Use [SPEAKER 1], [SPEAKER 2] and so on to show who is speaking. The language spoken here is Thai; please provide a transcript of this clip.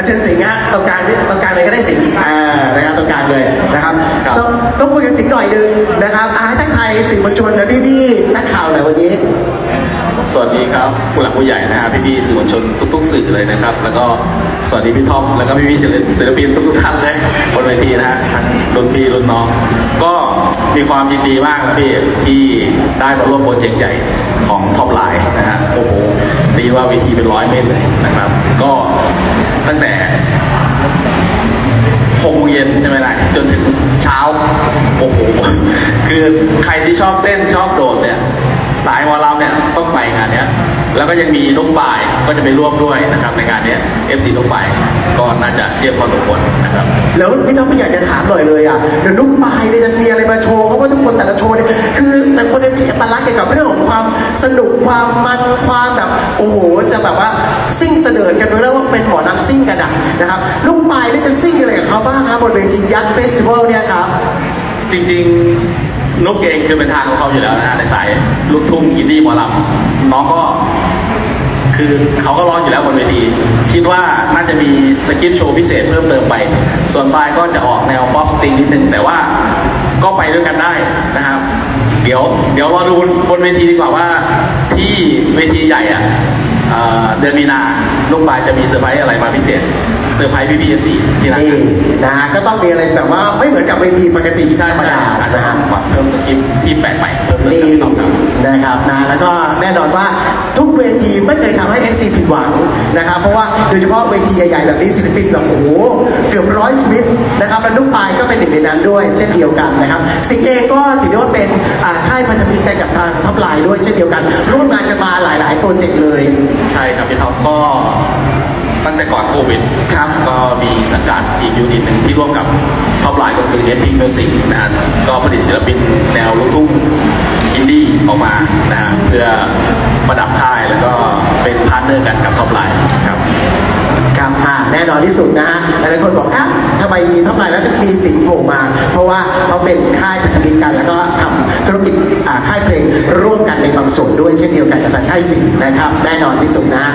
[SPEAKER 1] อาเชิญสิงห์ฮะตรงกลางนี่ตรงกลางเลยก็ได้สิงห์อ่านะครับตรงกลางเลยนะครับ
[SPEAKER 2] ครับ
[SPEAKER 1] ต้องต้องคุยกับสิงห์หน่อยหนึงนะครับอาให้ทักทายสื่อมวลชนและพี่ๆนักข่าวหน่อยวันนี้
[SPEAKER 2] สวัสดีครับผู้หลักผู้ใหญ่นะฮะพี่ๆสื่อมวลชนทุก ๆ สื่อเลยนะครับ แล้วก็สวัสดีพี่ท็อปแล้วก็พี่ๆศิลปินศิลปินทุกๆท่านเลยบนเวทีนะฮะทั้งรุ่นพี่รุ่นน้อง ก็มีความยินดีมากนะพี่ที่ได้มาร่วมโปรเจกต์ใหญ่ของท็อปไลน์นะฮะโอ้โหดีว่าเวทีเป็นร้อยเมตรเลยนะครับ ก็ ตั้งแต่หกโมงเย็นใช่ไหมล่ะจนถึงเช้า โอ้โห คือใครที่ชอบเต้นชอบโดดเนี่ย สายหมอลำเนี่ยต้องไปงานเนี้ย แล้วก็ยังมีลูกปลายก็จะไปร่วมด้วยนะครับ ในงานเนี้ย FC ลูกปลายก็น่าจะเยอะพอสมควรนะครับ
[SPEAKER 1] แล้วพี่ท็อปไม่อยากจะถามหน่อยเลยอะเดี๋ยวนุ๊กปายเนี่ยจะมีอะไรมาโชว์เพราะว่าทุกคนแต่ละโชว์เนี่ยคือแต่คนเนี่ยมีอัตลักษณ์เกี่ยวกับเรื่องของความสนุกความมันความแบบโอ้โหจะแบบว่า ซิ่งเสดิร์ดกันด้วยแล้วว่าเป็นหมอนักซิ่งกันนะครับนุ๊กปลายเนี่จะซิ่งอะไรกับเขาบ้างครับบนเวทียักษ์เฟสติวัลเนี่ยครับ
[SPEAKER 2] จริงๆนุกเองคือเป็นทางของเขาอยู่แล้วนะฮะในสายลูกทุ่งอินดี้หมอลำน้องก็คือเขาก็ร้องอยู่แล้วบนเวที คิดว่าน่าจะมีสกิปโชว์พิเศษเพิ่มเติมไป ส่วนปลายก็จะออกแนวป๊อปสติงนิดนึง แต่ว่าก็ไปด้วยกันได้นะครับ เดี๋ยวเดี๋ยวรอดูบนเวทีดีกว่าว่าที่เวทีใหญ่อะ เดือนมีนาลูกปลายจะมีเซอร์ไพรส์อะไรมาพิเศษ ซอร์ไพรส์พี่พีเอฟซีที่นั่น
[SPEAKER 1] นี่นะฮะก็ต้องมีอะไรแบบว่าไม่เหมือนกับเวทีปกติ
[SPEAKER 2] ใช่
[SPEAKER 1] ธรรม
[SPEAKER 2] ใช่
[SPEAKER 1] ดา
[SPEAKER 2] อาจ
[SPEAKER 1] ใช่ไหม
[SPEAKER 2] จะ
[SPEAKER 1] ครับ
[SPEAKER 2] ปรับเพิ่มสคริปต์ที่แปลกใหม่เพิ่มเติม
[SPEAKER 1] นี่
[SPEAKER 2] จากที่เราทำ
[SPEAKER 1] นะครับนะแล้วก็แน่นอนว่าทุกเวทีไม่เคยทำให้ FC ผิดหวังนะครับ เพราะว่าโดยเฉพาะเวทีใหญ่ๆแบบนี้ศิลปินแบบโอ้โหเกือบร้อยชีวิตนะครับและลูกปลายก็เป็นหนึ่งในนั้นด้วยเช่นเดียวกันนะครับสิ่งเองก็ถือได้ว่าเป็นอ่าค่ายพันธมิตรกันกับทางท็อปไลน์ด้วยเช่นเดียวกันร่วมงานกันมาหลายๆ โปรเจกต์เลย
[SPEAKER 2] ใช่ครับพี่ท็อปก็ ตั้งแต่ก่อนโควิด
[SPEAKER 1] ครับ
[SPEAKER 2] ก็มีสังกัดอีกยูนิตหนึ่งที่ร่วมกับท็อปไลน์ก็คือ e p i c Music นะฮะก็ผลิตศิลปินแนวลูกทุ่งอินดี้ออกมานะฮะเพื่อประดับค่ายแล้วก็เป็นพาร์ทเนอร์กันกับท็อปไลน์ครับ
[SPEAKER 1] ครับอ่าแน่นอนที่สุดนะฮะหลายๆคนบอกอะทำไมมีท็อปไลน์แล้วจะมีสิงห์โผล่มา เพราะว่าเขาเป็นค่ายพันธมิตรกันแล้วก็ทำธุรกิจอ่าค่ายเพลงร่วมกันในบางส่วนด้วยเช่นเดียวกันกับทางค่ายสิงห์นะครับ แน่นอนที่สุดนะฮะ